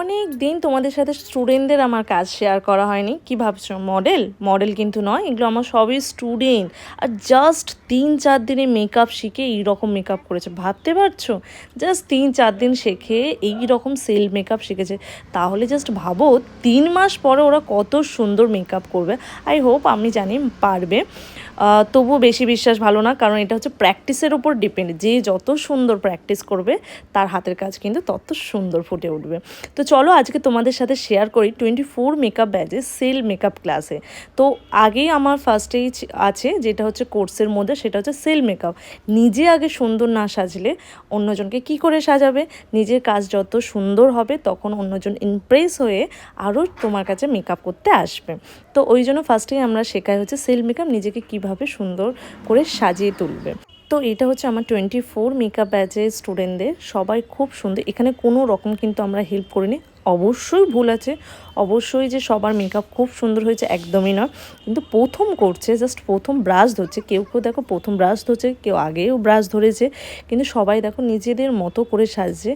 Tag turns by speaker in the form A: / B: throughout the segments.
A: অনেক দিন তোমাদের সাথে স্টুডেন্টদের আমার কাজ শেয়ার করা হয়নি। কি ভাবছ? মডেল মডেল কিন্তু নয়, এগুলো আমার সবই স্টুডেন্ট আর জাস্ট তিন চার দিনে মেকআপ শিখে এই রকম মেকআপ করেছে। ভাবতে পারছ? জাস্ট তিন চার দিন শেখে এই রকম সেল মেকআপ শিখেছে। তাহলে জাস্ট ভাবো, তিন মাস পরে ওরা কত সুন্দর মেকআপ করবে। আই হোপ আমি জানি পারবে। তবুও বেশি বিশ্বাস ভালো না, কারণ এটা হচ্ছে প্র্যাকটিসের উপর ডিপেন্ড যে যত সুন্দর প্র্যাকটিস করবে, তার হাতের কাজ কিন্তু তত সুন্দর ফুটে উঠবে। তো চলো আজকে তোমাদের সাথে শেয়ার করি টোয়েন্টি ফোর মেকআপ ব্যাচে সেল মেকআপ ক্লাসে তো আগেই আমার ফার্স্টেই আছে, যেটা হচ্ছে কোর্সের মধ্যে, সেটা হচ্ছে সেল মেকআপ নিজে আগে সুন্দর না সাজলে অন্যজনকে কি করে সাজাবে? নিজের কাজ যত সুন্দর হবে, তখন অন্যজন ইমপ্রেস হয়ে আরও তোমার কাছে মেকআপ করতে আসবে। তো ওই জন্য ফার্স্টেই আমরা শেখাই হচ্ছে সেল মেকআপ নিজেকে কীভাবে সুন্দর করে সাজিয়ে তুলবে। তো এটা হচ্ছে আমার টোয়েন্টি ফোর মেকআপ ব্যাচের স্টুডেন্টদের সবাই খুব সুন্দর। এখানে কোনো রকম কিন্তু আমরা হেল্প করিনি। অবশ্যই ভুল আছে। অবশ্যই যে সবার মেকআপ খুব সুন্দর হয়েছে, একদমই নয়। কিন্তু প্রথম করছে জাস্ট প্রথম ব্রাশ ধরছে। কেউ কেউ দেখো প্রথম ব্রাশ ধরছে, কেউ আগেও ব্রাশ ধরেছে। কিন্তু সবাই দেখো নিজেদের মতো করে সাজছে।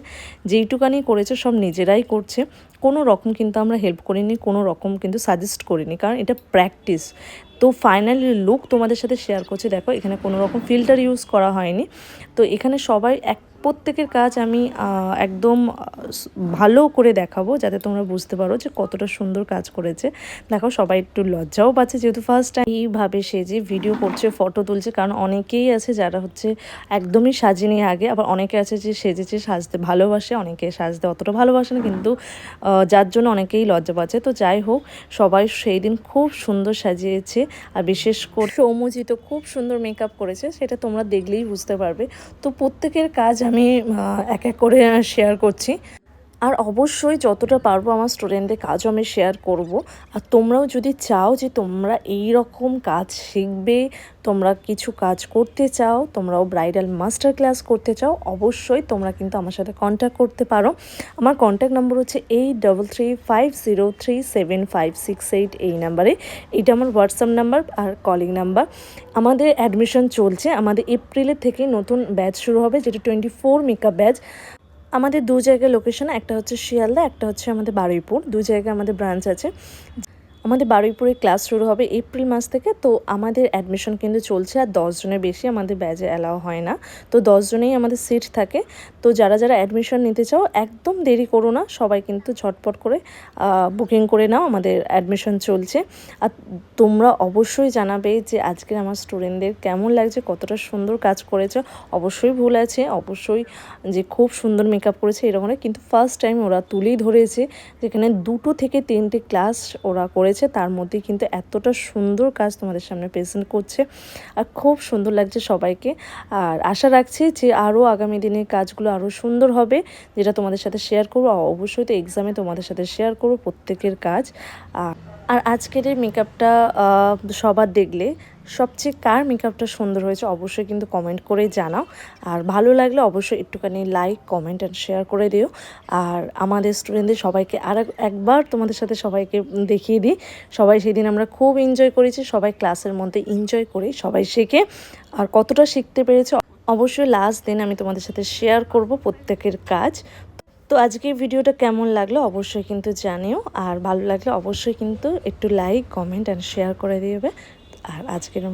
A: যেইটুকানি করেছে সব নিজেরাই করছে। কোনো রকম কিন্তু আমরা হেল্প করিনি, কোনো রকম কিন্তু সাজেস্ট করিনি। কারণ এটা প্র্যাকটিস তো ফাইনালি লুক তোমাদের সাথে শেয়ার করছি। দেখো এখানে কোনো রকম ফিল্টার ইউজ করা হয়নি। তো এখানে সবাই এক প্রত্যেকের কাজ আমি একদম ভালো করে দেখাবো যাতে তোমরা বুঝতে পারো যে কতটা সুন্দর কাজ করেছে। দেখো, সবাই একটু লজ্জাও পাচ্ছে যেহেতু ফার্স্ট টাইম এইভাবে সেজে ভিডিও করছে ফটো তুলছে, কারণ অনেকেই আছে যারা হচ্ছে একদমই সাজিনি আগে, আবার অনেকে আছে যে সেজেছে, সাজতে ভালোবাসে, অনেকে সাজতে অতটা ভালোবাসে না, কিন্তু যার জন্য অনেকেই লজ্জা পাচ্ছে। তো যাই হোক, সবাই সেই দিন খুব সুন্দর সাজিয়েছে, আর বিশেষ করে সৌমজিত খুব সুন্দর মেকআপ করেছে, সেটা তোমরা দেখলেই বুঝতে পারবে। তো প্রত্যেকের কাজ আমি এক এক করে শেয়ার করছি। আর অবশ্যই যতটা পারব আমার স্টুডেন্টদের কাজও আমি শেয়ার করব। আর তোমরাও যদি চাও যে তোমরা এই রকম কাজ শিখবে, তোমরা কিছু কাজ করতে চাও, তোমরাও ব্রাইডাল মাস্টার ক্লাস করতে চাও, অবশ্যই তোমরা কিন্তু আমার সাথে কন্ট্যাক্ট করতে পারো। আমার কন্ট্যাক্ট নম্বর হচ্ছে eight double three five zero three seven five six eight এই নাম্বারে এটা আমার হোয়াটসঅ্যাপ নাম্বার আর কলিং নাম্বার আমাদের অ্যাডমিশন চলছে, আমাদের এপ্রিলের থেকে নতুন ব্যাচ শুরু হবে, যেটা টোয়েন্টি ফোর মেকআপ ব্যাচ আমাদের দু জায়গায় লোকেশন একটা হচ্ছে শিয়ালদা, একটা হচ্ছে আমাদের বারুইপুর। দু জায়গায় আমাদের ব্রাঞ্চ আছে। আমাদের বারুইপুরে ক্লাস শুরু হবে এপ্রিল মাস থেকে, তো আমাদের অ্যাডমিশন কিন্তু চলছে আর দশজনের বেশি আমাদের ব্যাজে অ্যালাও হয় না। তো দশজনেই আমাদের সিট থাকে। তো যারা যারা অ্যাডমিশন নিতে চাও, একদম দেরি করো না, সবাই কিন্তু ঝটপট করে বুকিং করে নাও, আমাদের অ্যাডমিশন চলছে। আর তোমরা অবশ্যই জানাবে যে আজকের আমার স্টুডেন্টদের কেমন লাগছে, কতটা সুন্দর কাজ করেছে। অবশ্যই ভুল আছে, অবশ্যই যে খুব সুন্দর মেকআপ করেছে, এরকম কিন্তু ফার্স্ট টাইম ওরা তুলেই ধরেছে, যেখানে দুটো থেকে তিনটে ক্লাস ওরা করেছে। তার মধ্যে কিন্তু এতটা সুন্দর কাজ তোমাদের সামনে প্রেজেন্ট করছে আর খুব সুন্দর লাগছে সবাইকে। আর আশা রাখছি যে আরও আগামী দিনের কাজগুলো আরও সুন্দর হবে, যেটা তোমাদের সাথে শেয়ার করব। অবশ্যই তো এক্সামে তোমাদের সাথে শেয়ার করব প্রত্যেকের কাজ। আর আর আজকের এই মেকআপটা সবার দেখলে সবচেয়ে কার মেকআপটা সুন্দর হয়েছে অবশ্যই কিন্তু কমেন্ট করে জানাও। আর ভালো লাগলে অবশ্যই একটুখানি লাইক কমেন্ট অ্যান্ড শেয়ার করে দিও। আর আমাদের স্টুডেন্টদের সবাইকে আর একবার তোমাদের সাথে সবাইকে দেখিয়ে দিই। সবাই সেদিন আমরা খুব এনজয় করেছি, সবাই ক্লাসের মধ্যে এনজয় করি সবাই শেখে। আর কতটা শিখতে পেরেছে অবশ্যই লাস্ট দিন আমি তোমাদের সাথে শেয়ার করব প্রত্যেকের কাজ। তো আজকের ভিডিওটা কেমন লাগল অবশ্যই কিন্তু জানিও। আর ভালো লাগলে অবশ্যই কিন্তু একটু লাইক কমেন্ট অ্যান্ড শেয়ার করে দিবে। আর আজকের